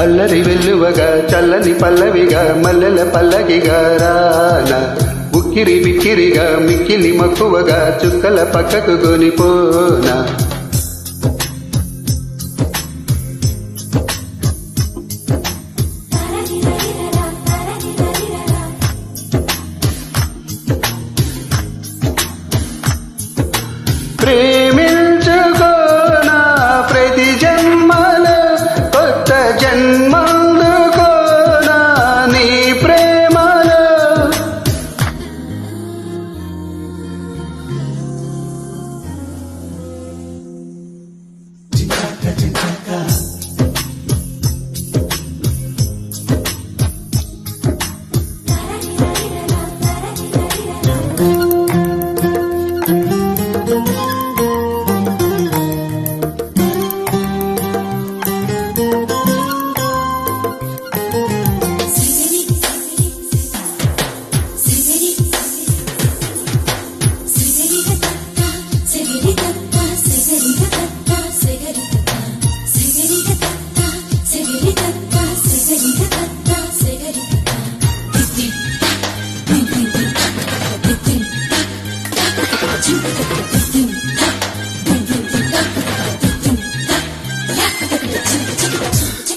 అల్లరి వెల్లువగా చల్లని పల్లవిగా మల్లెల పల్లకిగా రాన. ఉక్కిరి బిక్కిరిగా మిక్కిలి మక్కువగా చుక్కల పక్కకు కొనిపోనా. ప్రే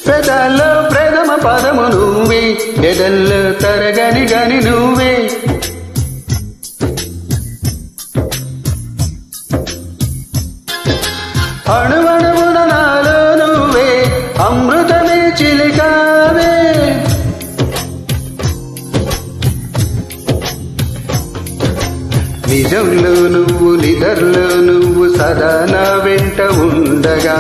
పెదల్లో ప్రథమ పదము నువ్వే ఎదల్లో తరగని గని నువ్వే. అణువణువున నాలో నువ్వే అమృతమే చిలికావే. నిజంలో నువ్వు నిదర్లో నువ్వు సదా నా వెంట ఉండగా.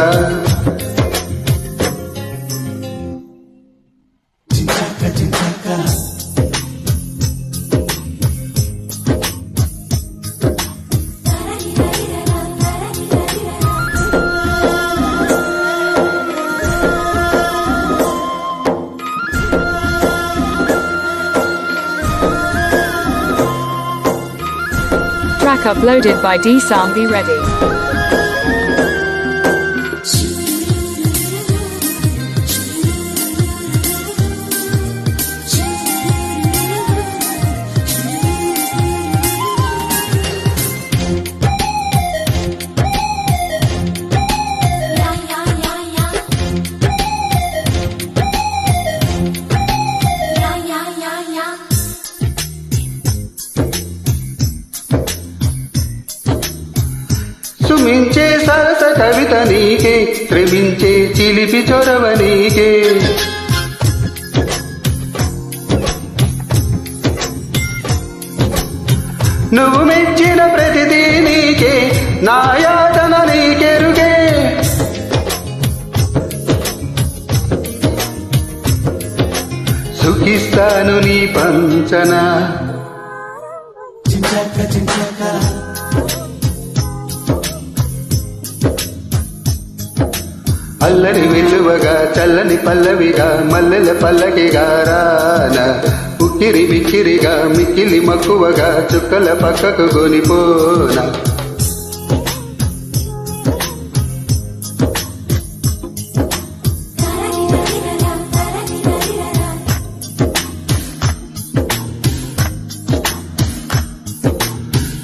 Track uploaded by D Be మించే సరస కవిత నీకే శ్రమించే చిలిపి చొరవ నీకే. నువ్వు మెచ్చిన ప్రతిదీ నీకే నాయాతన నీకెరుగే. సుఖిస్తాను నీ పంచనా. అల్లని వెలువగా చల్లని పల్లవిగా మల్లెల పల్లకిగా రాన. ఉక్కిరి విక్కిరిగా మిక్కిలి మక్కువగా చుక్కల పక్కకు గొనిపోనా.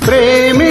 ప్రేమి